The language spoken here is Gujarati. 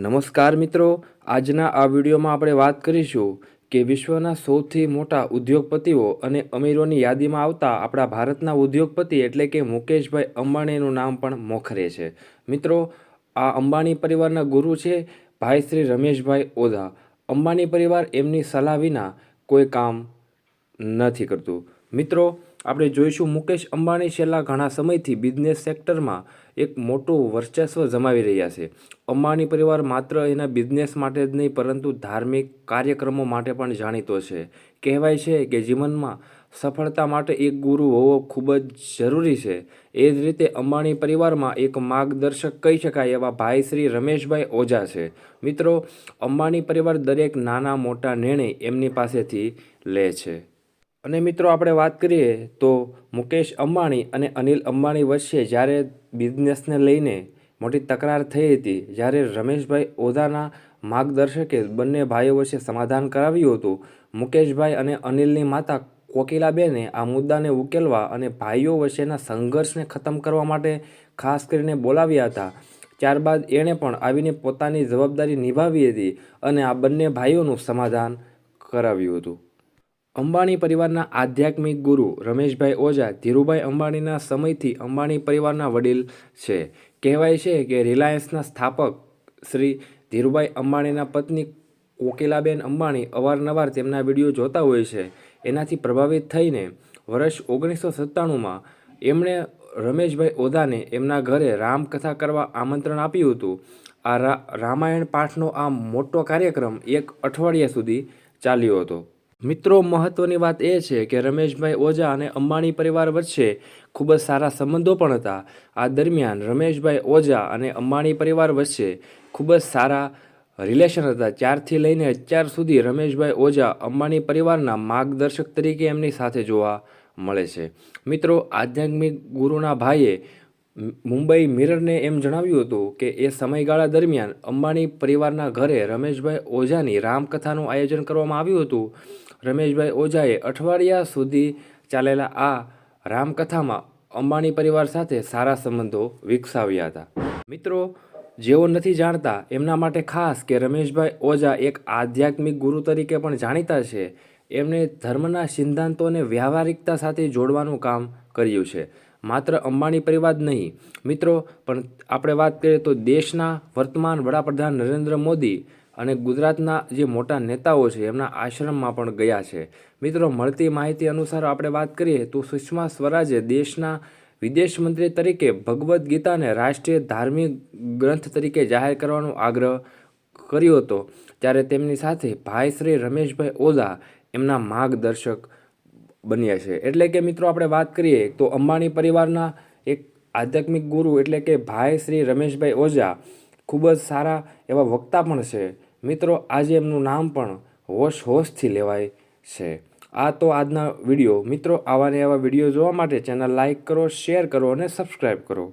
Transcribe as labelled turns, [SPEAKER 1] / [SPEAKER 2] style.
[SPEAKER 1] નમસ્કાર મિત્રો, આજના આ વિડીયોમાં આપણે વાત કરીશું કે વિશ્વના સૌથી મોટા ઉદ્યોગપતિઓ અને અમીરોની યાદીમાં આવતા આપણા ભારતના ઉદ્યોગપતિ એટલે કે મુકેશભાઈ અંબાણીનું નામ પણ મોખરે છે. મિત્રો, આ અંબાણી પરિવારના ગુરુ છે ભાઈ શ્રી રમેશભાઈ ઓઝા. અંબાણી પરિવાર એમની સલાહ વિના કોઈ કામ નથી કરતું. મિત્રો આપણે જોઈશું મુકેશ અંબાણી છેલ્લા ઘણા સમયથી બિઝનેસ સેક્ટરમાં એક મોટું વર્ચસ્વ જમાવી રહ્યા છે. અંબાણી પરિવાર માત્ર એના બિઝનેસ માટે જ નહીં, પરંતુ ધાર્મિક કાર્યક્રમો માટે પણ જાણીતો છે. કહેવાય છે કે જીવનમાં સફળતા માટે એક ગુરુ હોવો ખૂબ જ જરૂરી છે. એ જ રીતે અંબાણી પરિવારમાં એક માર્ગદર્શક કહી શકાય એવા ભાઈ શ્રી રમેશભાઈ ઓઝા છે. મિત્રો, અંબાણી પરિવાર દરેક નાના મોટા નિર્ણય એમની પાસેથી લે છે. અને મિત્રો આપણે વાત કરીએ તો મુકેશ અંબાણી અને અનિલ અંબાણી વચ્ચે જ્યારે બિઝનેસને લઈને મોટી તકરાર થઈ હતી, જ્યારે રમેશભાઈ ઓઝાના માર્ગદર્શકે બંને ભાઈઓ વચ્ચે સમાધાન કરાવ્યું હતું, મુકેશભાઈ અને અનિલની માતા કોકિલાબેને આ મુદ્દાને ઉકેલવા અને ભાઈઓ વચ્ચેના સંઘર્ષને ખતમ કરવા માટે ખાસ કરીને બોલાવ્યા હતા. ત્યારબાદ એણે પણ આવીને પોતાની જવાબદારી નિભાવી હતી અને આ બંને ભાઈઓનું સમાધાન કરાવ્યું હતું. અંબાણી પરિવારના આધ્યાત્મિક ગુરુ રમેશભાઈ ઓઝા ધીરુભાઈ અંબાણીના સમયથી અંબાણી પરિવારના વડીલ છે. કહેવાય છે કે રિલાયન્સના સ્થાપક શ્રી ધીરુભાઈ અંબાણીના પત્ની કોકિલાબેન અંબાણી અવારનવાર તેમના વીડિયો જોતા હોય છે. એનાથી પ્રભાવિત થઈને વર્ષ ઓગણીસો સત્તાણુંમાં એમણે રમેશભાઈ ઓઝાને એમના ઘરે રામકથા કરવા આમંત્રણ આપ્યું હતું. આ રામાયણ પાઠનો આ મોટો કાર્યક્રમ એક અઠવાડિયા સુધી ચાલ્યો હતો. મિત્રો મહત્ત્વની વાત એ છે કે રમેશભાઈ ઓઝા અને અંબાણી પરિવાર વચ્ચે ખૂબ જ સારા સંબંધો પણ હતા. આ દરમિયાન રમેશભાઈ ઓઝા અને અંબાણી પરિવાર વચ્ચે ખૂબ જ સારા રિલેશન હતા. ત્યારથી લઈને અત્યાર સુધી રમેશભાઈ ઓઝા અંબાણી પરિવારના માર્ગદર્શક તરીકે એમની સાથે જોવા મળે છે. મિત્રો, આધ્યાત્મિક ગુરુના ભાઈએ મુંબઈ મિરરને એમ જણાવ્યું હતું કે એ સમયગાળા દરમિયાન અંબાણી પરિવારના ઘરે રમેશભાઈ ઓઝાની રામકથાનું આયોજન કરવામાં આવ્યું હતું. રમેશભાઈ ઓઝાએ અઠવાડિયા સુધી ચાલેલા આ રામકથામાં અંબાણી પરિવાર સાથે સારા સંબંધો વિકસાવ્યા હતા. મિત્રો, જેઓ નથી જાણતા એમના માટે ખાસ કે રમેશભાઈ ઓઝા એક આધ્યાત્મિક ગુરુ તરીકે પણ જાણીતા છે, એમણે ધર્મના સિદ્ધાંતોને વ્યવહારિકતા સાથે જોડવાનું કામ કર્યું છે. માત્ર અંબાણી પરિવાર નહીં. મિત્રો, પણ આપણે વાત કરીએ તો દેશના વર્તમાન વડાપ્રધાન નરેન્દ્ર મોદી અને ગુજરાતના જે મોટા નેતાઓ છે, એમના આશ્રમમાં પણ ગયા છે. મિત્રો, મળતી માહિતી અનુસાર આપણે વાત કરીએ તો સુષ્મા સ્વરાજે દેશના વિદેશ મંત્રી તરીકે ભગવદ્ ગીતાને રાષ્ટ્રીય ધાર્મિક ગ્રંથ તરીકે જાહેર કરવાનો આગ્રહ કર્યો હતો. ત્યારે તેમની સાથે ભાઈ શ્રી રમેશભાઈ ઓઝા, એમના માર્ગદર્શક બન્યા છે. એટલે કે મિત્રો આપણે વાત કરીએ, તો અંબાણી પરિવારના એક આધ્યાત્મિક ગુરુ એટલે કે ભાઈ શ્રી રમેશભાઈ ઓઝા ખૂબ જ સારા એવા વક્તા પણ છે. મિત્રો, આજે એમનું નામ પણ હોશ હોશથી લેવાય છે. આ તો આજના વીડિયો. મિત્રો, આવા આવા વીડિયો જોવા માટે ચેનલ લાઇક કરો, શેર કરો અને સબસ્ક્રાઈબ કરો.